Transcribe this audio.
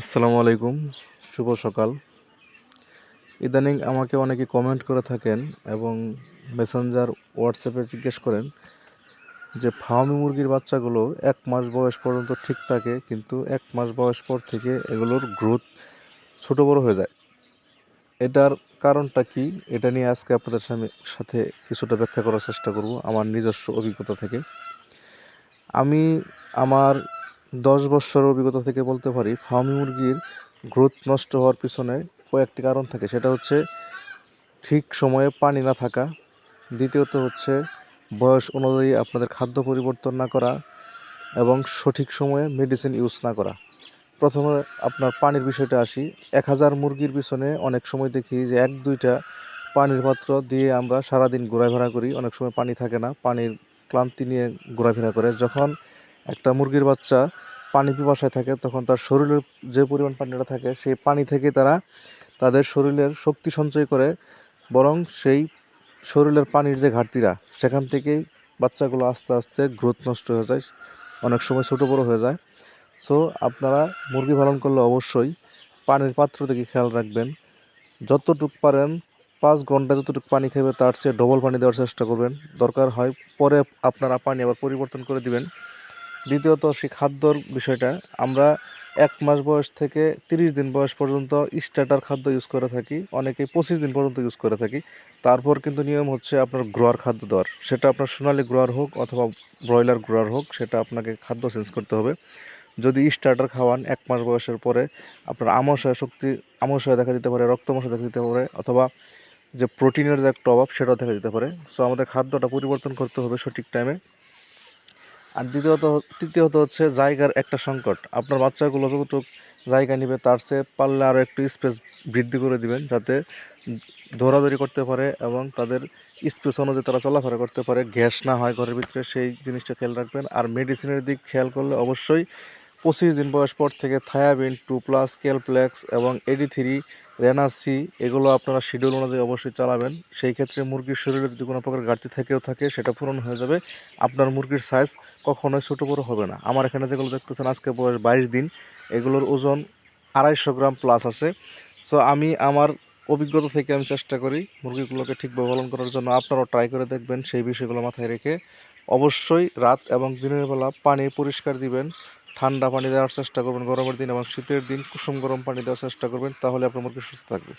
আসসালামু আলাইকুম, শুভ সকাল। ইদানিং আমাকে অনেকে কমেন্ট করে থাকেন এবং মেসেঞ্জার হোয়াটসঅ্যাপে জিজ্ঞেস করেন যে ফার্মি মুরগির বাচ্চাগুলো এক মাস বয়স পর্যন্ত ঠিক থাকে, কিন্তু এক মাস বয়স পর থেকে এগুলোর গ্রোথ ছোটো বড়ো হয়ে যায়। এটার কারণটা কি? এটা নিয়ে আজকে আপনাদের সাথে কিছুটা ব্যাখ্যা করার চেষ্টা করব আমার নিজস্ব অভিজ্ঞতা থেকে। আমি আমার দশ বছরের অভিজ্ঞতা থেকে বলতে পারি, ফার্মি মুরগির গ্রোথ নষ্ট হওয়ার পিছনে কয়েকটি কারণ থাকে। সেটা হচ্ছে ঠিক সময়ে পানি না থাকা, দ্বিতীয়ত হচ্ছে বয়স অনুযায়ী আপনাদের খাদ্য পরিবর্তন না করা এবং সঠিক সময়ে মেডিসিন ইউজ না করা। প্রথমে আপনার পানির বিষয়টা আসি। এক হাজার মুরগির পিছনে অনেক সময় দেখি যে এক, দুইটা পানির পাত্র দিয়ে আমরা সারাদিন ঘোরাফেরা করি। অনেক সময় পানি থাকে না, পানির ক্লান্তি নিয়ে ঘোরাফেরা করে। যখন একটা মুরগির বাচ্চা পানি পিপাসায় থাকে, তখন তার শরীরের যে পরিমাণ পানিটা থাকে, সেই পানি থেকে তারা তাদের শরীরের শক্তি সঞ্চয় করে, বরং সেই শরীরের পানির যে ঘাটতিরা, সেখান থেকেই বাচ্চাগুলো আস্তে আস্তে গ্রোথ নষ্ট হয়ে যায়, অনেক সময় ছোটো বড়ো হয়ে যায়। সো আপনারা মুরগি পালন করলে অবশ্যই পানির পাত্র থেকে খেয়াল রাখবেন। যতটুক পারেন, পাঁচ ঘণ্টা যতটুকু পানি খাবে তার চেয়ে ডবল পানি দেওয়ার চেষ্টা করবেন। দরকার হয় পরে আপনারা পানি আবার পরিবর্তন করে দিবেন। দ্বিতীয়ত সেই খাদ্যর বিষয়টা। আমরা এক মাস বয়স থেকে তিরিশ দিন বয়স পর্যন্ত স্টার্টার খাদ্য ইউজ করে থাকি, অনেকেই পঁচিশ দিন পর্যন্ত ইউজ করে থাকি। তারপর কিন্তু নিয়ম হচ্ছে আপনার গ্রোয়ার খাদ্য দেওয়ার। সেটা আপনার সোনালি গ্রোয়ার হোক অথবা ব্রয়লার গ্রোয়ার হোক, সেটা আপনাকে খাদ্য চেঞ্জ করতে হবে। যদি স্টার্টার খাওয়ান এক মাস বয়সের পরে, আপনার আমশয় শক্তি, আমশয় দেখা দিতে পারে রক্তমশা দেখা দিতে পারে, অথবা যে প্রোটিনের যে একটা অভাব, সেটাও দেখা দিতে পারে। সো আমাদের খাদ্যটা পরিবর্তন করতে হবে সঠিক টাইমে আর দ্বিতীয়ত, তৃতীয়ত হচ্ছে জায়গার একটা সংকট। আপনার বাচ্চাগুলো যতটুকু জায়গা নেবে, তার চেয়ে পারলে আরও একটু স্পেস বৃদ্ধি করে দিবেন, যাতে দৌড়াদৌড়ি করতে পারে এবং তাদের স্পেস অনুযায়ী তারা চলাফেরা করতে পারে। গ্যাস না হয় ঘরের ভিতরে, সেই জিনিসটা খেয়াল রাখবেন। আর মেডিসিনের দিক খেয়াল করলে অবশ্যই পঁচিশ দিন বয়স পর থেকে থায়াবিন টু প্লাস ক্যালপ্লেক্স এবং এডি থ্রি রেনাসি এগুলো আপনারা শিডিউল অনুযায়ী অবশ্যই চালাবেন। সেই ক্ষেত্রে মুরগির শরীরে যদি কোনো প্রকার ঘাটতি থেকেও থাকে, সেটা পূরণ হয়ে যাবে। আপনার মুরগির সাইজ কখনোই ছোটো বড়ো হবে না। আমার এখানে যেগুলো দেখতেছেন, আজকে বয়স বাইশ দিন, এগুলোর ওজন আড়াইশো গ্রাম প্লাস আছে। সো আমি আমার অভিজ্ঞতা থেকে আমি চেষ্টা করি মুরগিগুলোকে ঠিকভাবে পালন করার জন্য। আপনারাও ট্রাই করে দেখবেন সেই বিষয়গুলো মাথায় রেখে। অবশ্যই রাত এবং দিনের বেলা পানি পরিষ্কার দিবেন। ঠান্ডা পানি দেওয়ার চেষ্টা করবেন গরমের দিন এবং শীতের দিন কুসুম গরম পানি দেওয়ার চেষ্টা করবেন, তাহলে আপনার মুরগি সুস্থ থাকবে।